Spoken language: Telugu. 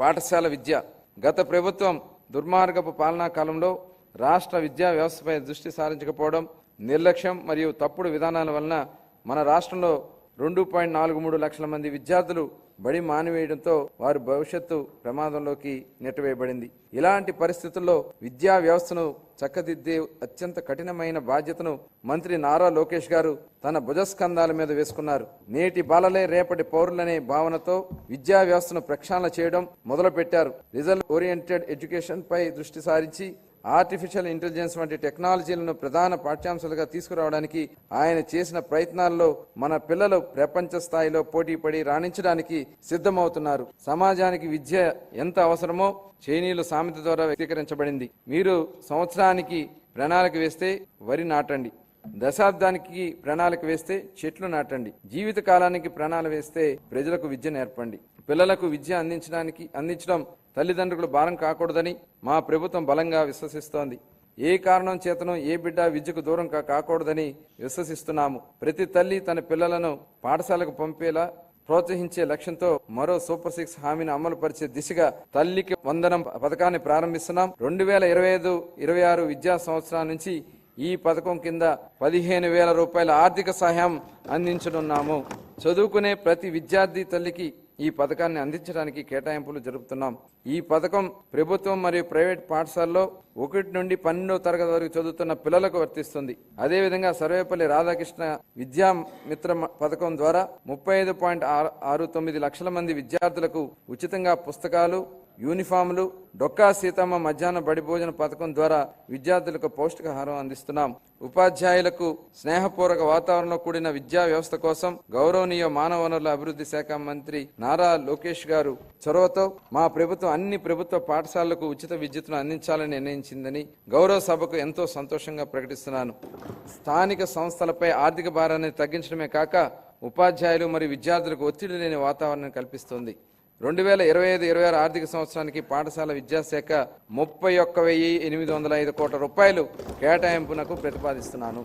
పాఠశాల విద్య. గత ప్రభుత్వం దుర్మార్గపు పాలనా కాలంలో రాష్ట్ర విద్యా వ్యవస్థపై దృష్టి సారించకపోవడం నిర్లక్ష్యం మరియు తప్పుడు విధానాల వలన మన రాష్ట్రంలో రెండు పాయింట్ నాలుగు మూడు లక్షల మంది విద్యార్థులు బడి మానివేయడంతో వారి భవిష్యత్తు ప్రమాదంలోకి నెట్టవేయబడింది. ఇలాంటి పరిస్థితుల్లో విద్యా వ్యవస్థను చక్కదిద్దే అత్యంత కఠినమైన బాధ్యతను మంత్రి నారా లోకేష్ గారు తన భుజస్కంధాల మీద వేసుకున్నారు. నేటి బాలలే రేపటి పౌరులనే భావనతో విద్యా వ్యవస్థను ప్రక్షాళన చేయడం మొదలుపెట్టారు. రిజల్ట్ ఓరియంటెడ్ ఎడ్యుకేషన్ పై దృష్టి సారించి ఆర్టిఫిషియల్ ఇంటెలిజెన్స్ వంటి టెక్నాలజీలను ప్రధాన పాఠ్యాంశాలుగా తీసుకురావడానికి ఆయన చేసిన ప్రయత్నాల్లో మన పిల్లలు ప్రపంచ స్థాయిలో పోటీపడి రాణించడానికి సిద్ధమవుతున్నారు. సమాజానికి విద్య ఎంత అవసరమో చైనీయుల సామెత ద్వారా వ్యక్తీకరించబడింది. మీరు సంవత్సరానికి ప్రణాళిక వేస్తే వరి నాటండి. దశాబ్దానికి ప్రణాళిక వేస్తే చెట్లు నాటండి. జీవిత కాలానికి ప్రణాళిక వేస్తే ప్రజలకు విద్య నేర్పండి. పిల్లలకు విద్య అందించడానికి అందించడం తల్లిదండ్రులు భారం కాకూడదని మా ప్రభుత్వం బలంగా విశ్వసిస్తోంది. ఏ కారణం చేతనో ఏ బిడ్డ విద్యకు దూరం కా- కాకూడదని విశ్వసిస్తున్నాము. ప్రతి తల్లి తన పిల్లలను పాఠశాలకు పంపేలా ప్రోత్సహించే లక్ష్యంతో మరో సూపర్ సిక్స్ హామీని అమలు పరిచే దిశగా తల్లికి వందనం పథకాన్ని ప్రారంభిస్తున్నాం. రెండు వేల ఇరవై ఐదు ఇరవై ఆరు విద్యా సంవత్సరాల నుంచి ఈ పథకం కింద పదిహేను వేల రూపాయల ఆర్థిక సహాయం అందించనున్నాము. చదువుకునే ప్రతి విద్యార్థి తల్లికి ఈ పథకాన్ని అందించడానికి కేటాయింపులు జరుపుతున్నాం. ఈ పథకం ప్రభుత్వం మరియు ప్రైవేట్ పాఠశాలలో ఒకటి నుండి పన్నెండో తరగతి వరకు చదువుతున్న పిల్లలకు వర్తిస్తుంది. అదేవిధంగా సర్వేపల్లి రాధాకృష్ణ విద్యా మిత్ర పథకం ద్వారా ముప్పై ఐదు పాయింట్ ఆరు తొమ్మిది లక్షల మంది విద్యార్థులకు ఉచితంగా పుస్తకాలు యూనిఫామ్లు డొక్కా సీతమ్మ మధ్యాహ్న బడి భోజన పథకం ద్వారా విద్యార్థులకు పౌష్టికాహారం అందిస్తున్నాం. ఉపాధ్యాయులకు స్నేహపూర్వక వాతావరణంలో కూడిన విద్యా వ్యవస్థ కోసం గౌరవనీయ మానవ వనరుల అభివృద్ధి శాఖ మంత్రి నారా లోకేష్ గారు చొరవతో మా ప్రభుత్వం అన్ని ప్రభుత్వ పాఠశాలలకు ఉచిత విద్యుత్తును అందించాలని నిర్ణయించిందని గౌరవ సభకు ఎంతో సంతోషంగా ప్రకటిస్తున్నాను. స్థానిక సంస్థలపై ఆర్థిక భారాన్ని తగ్గించడమే కాక ఉపాధ్యాయులు మరియు విద్యార్థులకు ఒత్తిడి లేని వాతావరణం కల్పిస్తోంది. రెండు వేల ఇరవై ఐదు ఇరవై ఆరు ఆర్థిక సంవత్సరానికి పాఠశాల విద్యాశాఖ ముప్పై ఒక్క వెయ్యి ఎనిమిది వందల ఐదు కోట్ల రూపాయలు కేటాయింపునకు ప్రతిపాదిస్తున్నాను.